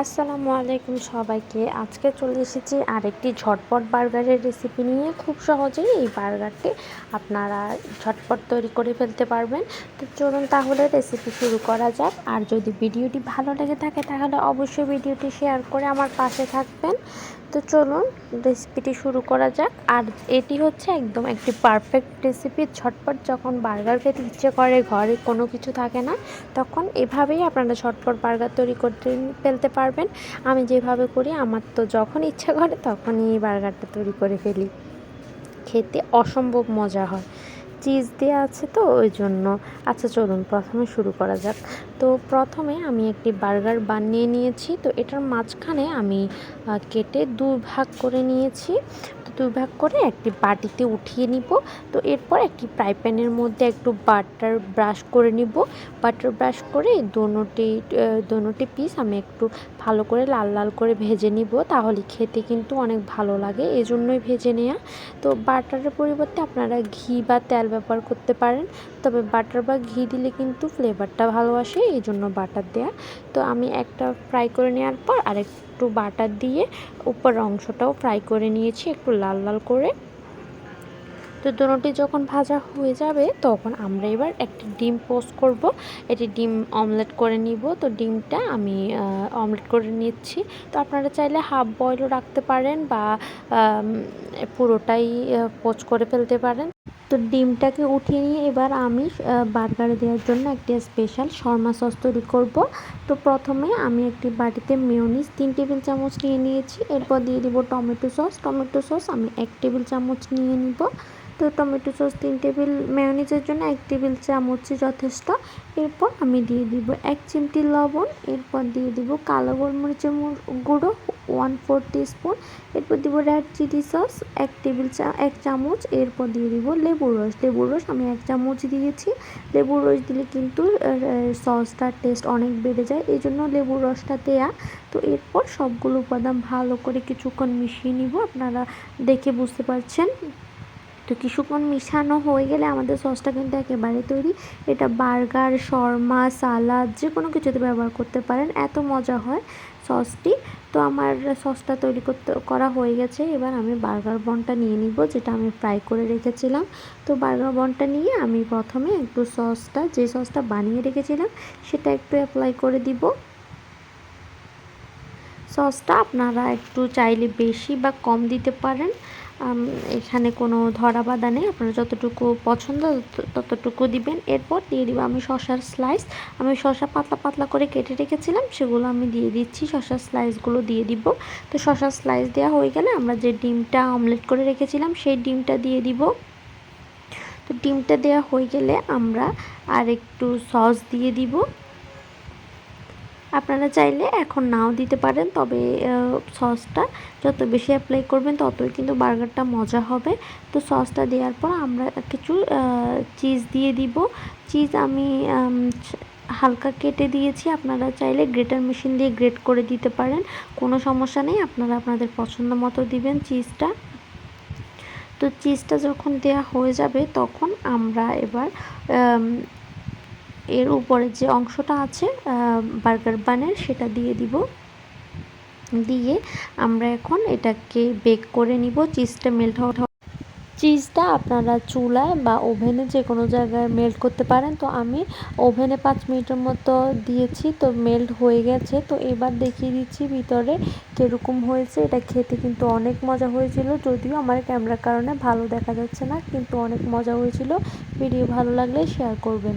আসসালামু আলাইকুম সবাইকে। আজকে চলে এসেছি আরেকটি ঝটপট বার্গারের রেসিপি নিয়ে। খুব সহজেই এই বার্গারটি আপনারা ঝটপট তৈরি করে ফেলতে পারবেন। তো চলুন তাহলে রেসিপি শুরু করা যাক। আর যদি ভিডিওটি ভালো লেগে থাকে তাহলে অবশ্যই ভিডিওটি শেয়ার করে আমার পাশে থাকবেন। তো চলুন রেসিপিটি শুরু করা যাক। আর এটি হচ্ছে একদম একটি পারফেক্ট রেসিপি ঝটপট যখন বার্গার খেতে ইচ্ছে করে, ঘরে কোনো কিছু থাকে না, তখন এভাবেই আপনারা ঝটপট বার্গার তৈরি করতে ফেলতে পারবেন। আমি যেভাবে করি, আমার তো যখন ইচ্ছা করে তখনই এই বার্গারটা তৈরি করে ফেলি। খেতে অসম্ভব মজা হয়। চিজ দেওয়া আছে তো, ওই জন্য। আচ্ছা চলুন, প্রথমে শুরু করা যাক। তো প্রথমে আমি একটি বার্গার বানিয়ে নিয়েছি। তো এটার মাঝখানে আমি কেটে দু ভাগ করে নিয়েছি। দুই ভাগ করে একটি বাটিতে উঠিয়ে নিব। তো এরপর একটি ফ্রাই প্যানের মধ্যে একটু বাটার ব্রাশ করে নিব। বাটার ব্রাশ করে দোনোটি দোনোটি পিস আমি একটু ভালো করে লাল লাল করে ভেজে নিব। তাহলে খেতে কিন্তু অনেক ভালো লাগে এই জন্যই ভেজে নেওয়া তো বাটারের পরিবর্তে আপনারা ঘি বা তেল ব্যবহার করতে পারেন। তবে বাটার বা ঘি দিলে কিন্তু ফ্লেভারটা ভালো আসে এই জন্য বাটার দেয়া। তো আমি একটা ফ্রাই করে নেওয়ার পর আরেক একটু বাটার দিয়ে উপর অংশটাও ফ্রাই করে নিয়েছি, একটু লাল লাল করে। তো দুটি যখন ভাজা হয়ে যাবে, তখন আমরা এবার একটি ডিম পোস্ট করব। এটি ডিম অমলেট করে নিব। তো ডিমটা আমি অমলেট করে নিচ্ছি। তো আপনারা চাইলে হাফ বয়েলও রাখতে পারেন বা পুরোটাই পোস্ট করে ফেলতে পারেন। তো ডিমটাকে উঠিয়ে নিয়ে এবার আমি বার্গারে দেওয়ার জন্য একটি স্পেশাল শর্মা সস তৈরি করব। তো প্রথমে আমি একটি বাটিতে মেয়নিজ তিন টেবিল চামচ নিয়ে নিয়েছি। এরপর দিয়ে দিব টমেটো সস টমেটো সস আমি এক টেবিল চামচ নিয়ে নিব। তো টমেটো সস তিন টেবিল মেয়নিজের জন্য এক টেবিল চামচই যথেষ্ট। এরপর আমি দিয়ে দিব এক চিমটি লবণ, এরপর দিয়ে দিব কালো গোলমরিচের গুঁড়ো ওয়ান ফোর স্পুন এরপর দিব রেড চিলি সস এক টেবিল চা এক চামচ, এরপর দিয়ে দিব লেবুর রস। লেবুর রস আমি এক চামচ দিয়েছি। লেবুর রস দিলে কিন্তু সসটার টেস্ট অনেক বেড়ে যায় এই জন্য লেবুর রসটা দেয়া। তো এরপর সবগুলো উপাদান ভালো করে কিছুক্ষণ মিশিয়ে নিব, আপনারা দেখে বুঝতে পারছেন। তো কিছুক্ষণ মিশানো হয়ে গেলে আমাদের সসটা কিন্তু একেবারে তৈরি। এটা বার্গার, শর্মা, সালাদ যে কোনো কিছুতে ব্যবহার করতে পারেন, এত মজা হয় সসটি। তো আমার সসটা তৈরি করতে, করা হয়ে গেছে। এবার আমি বার্গার বনটা নিয়ে নিব, যেটা আমি ফ্রাই করে রেখেছিলাম। তো বার্গার বনটা নিয়ে আমি প্রথমে একটু সসটা, যে সসটা বানিয়ে রেখেছিলাম, সেটা একটু অ্যাপ্লাই করে দিব। সসটা আপনারা একটু চাইলে বেশি বা কম দিতে পারেন। এখানে কোনো ধরা বাঁধা নেই। আপনারা যতটুকু পছন্দ ততটুকু দিবেন। এরপর দিয়ে দিব আমি শশার স্লাইস আমি শশা পাতলা পাতলা করে কেটে রেখেছিলাম, সেগুলো আমি দিয়ে দিচ্ছি। শশার স্লাইসগুলো দিয়ে দিব। তো শশার স্লাইস দেওয়া হয়ে গেলে আমরা যে ডিমটা অমলেট করে রেখেছিলাম, সেই ডিমটা দিয়ে দিব। তো ডিমটা দেওয়া হয়ে গেলে আমরা আর একটু সস দিয়ে দিব। আপনারা চাইলে এখন নাও দিতে পারেন, তবে সসটা যত বেশি অ্যাপ্লাই করবেন ততই কিন্তু বার্গারটা মজা হবে। তো সসটা দেওয়ার পর আমরা কিছু চিজ দিয়ে দিব। চিজ আমি হালকা কেটে দিয়েছি। আপনারা চাইলে গ্রেটার মেশিন দিয়ে গ্রেট করে দিতে পারেন। কোনো সমস্যা নেই, আপনারা আপনাদের পছন্দ মতো দিবেন চিজটা তো চিজটা যখন দেয়া হয়ে যাবে, তখন আমরা এবার এর উপরে যে অংশটা আছে বার্গার বানের, সেটা দিয়ে দিব। দিয়ে আমরা এখন এটাকে বেক করে নিব। চিজটা মেল্ট হওয়া চিজটা আপনারা চুলায় বা ওভেনে যে কোনো জায়গায় মেল্ট করতে পারেন। তো আমি ওভেনে পাঁচ মিনিটের মতো দিয়েছি, তো মেল্ট হয়ে গেছে। তো এবার দেখিয়ে দিচ্ছি ভিতরে কীরকম হয়েছে। এটা খেতে কিন্তু অনেক মজা হয়েছিল। যদিও আমার ক্যামেরার কারণে ভালো দেখা যাচ্ছে না, কিন্তু অনেক মজা হয়েছিল। ভিডিও ভালো লাগলে শেয়ার করবেন।